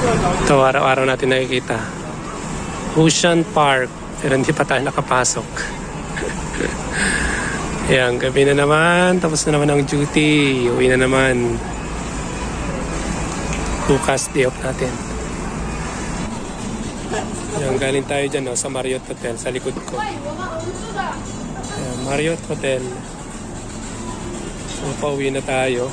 Ito, araw-araw natin nakikita. Ocean Park. Pero hindi pa tayo nakapasok. Ayan, gabi na naman. Tapos na naman ang duty. Uwi na naman. Bukas, day off natin. Ayan, galing tayo dyan no, sa Marriott Hotel, sa likod ko. Ayan, Marriott Hotel. So, pauwi na tayo.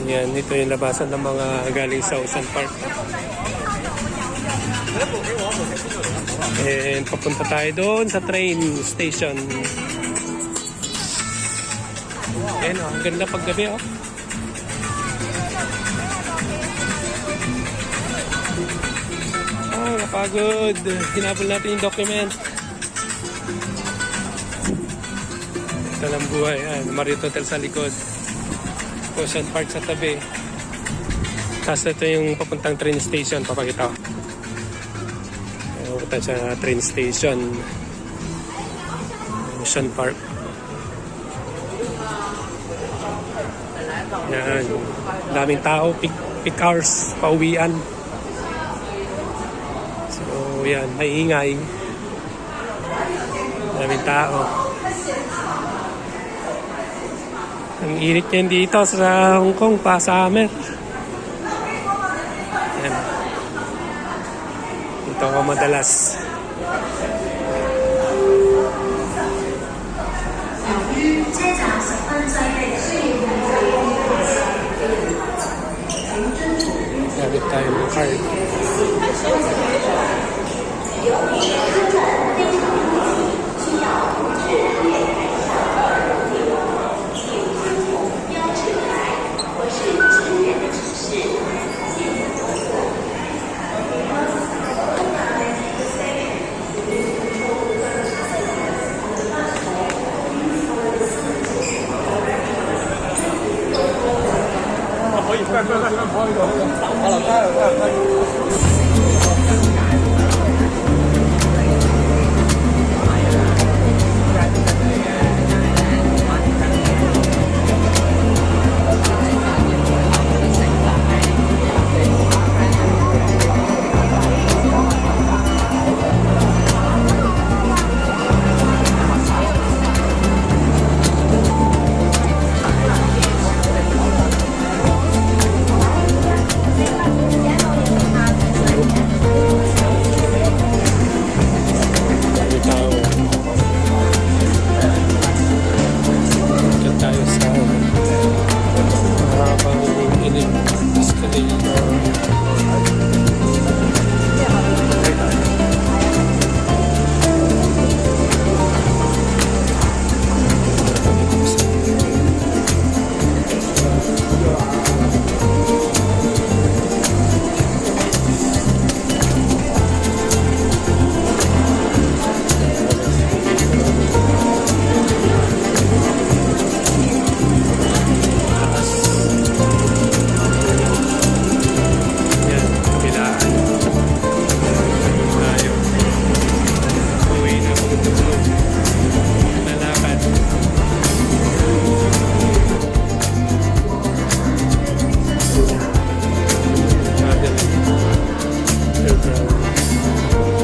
Ayan, ito yung labasan ng mga galing sa Ocean Park. And papunta tayo doon sa train station. Ayan oh, ang ganda paggabi oh. Oh, napagod. Hinabol natin yung document. Ito lang buhay. Ayan, Marriott Hotel sa likod. Ocean Park sa tabi. Tapos ito yung papuntang train station. Papakita ko. Ayan, Papunta sa train station. Ocean Park. Yan. Daming tao. Peak, peak hours. Pauwian. So, yan. May ingay. Daming tao. Ang init niyan dito sa Hong Kong pa summer. Yan. Dito ako madalas. Gamit 别别别，跑一个！好了，好了，好了。for being.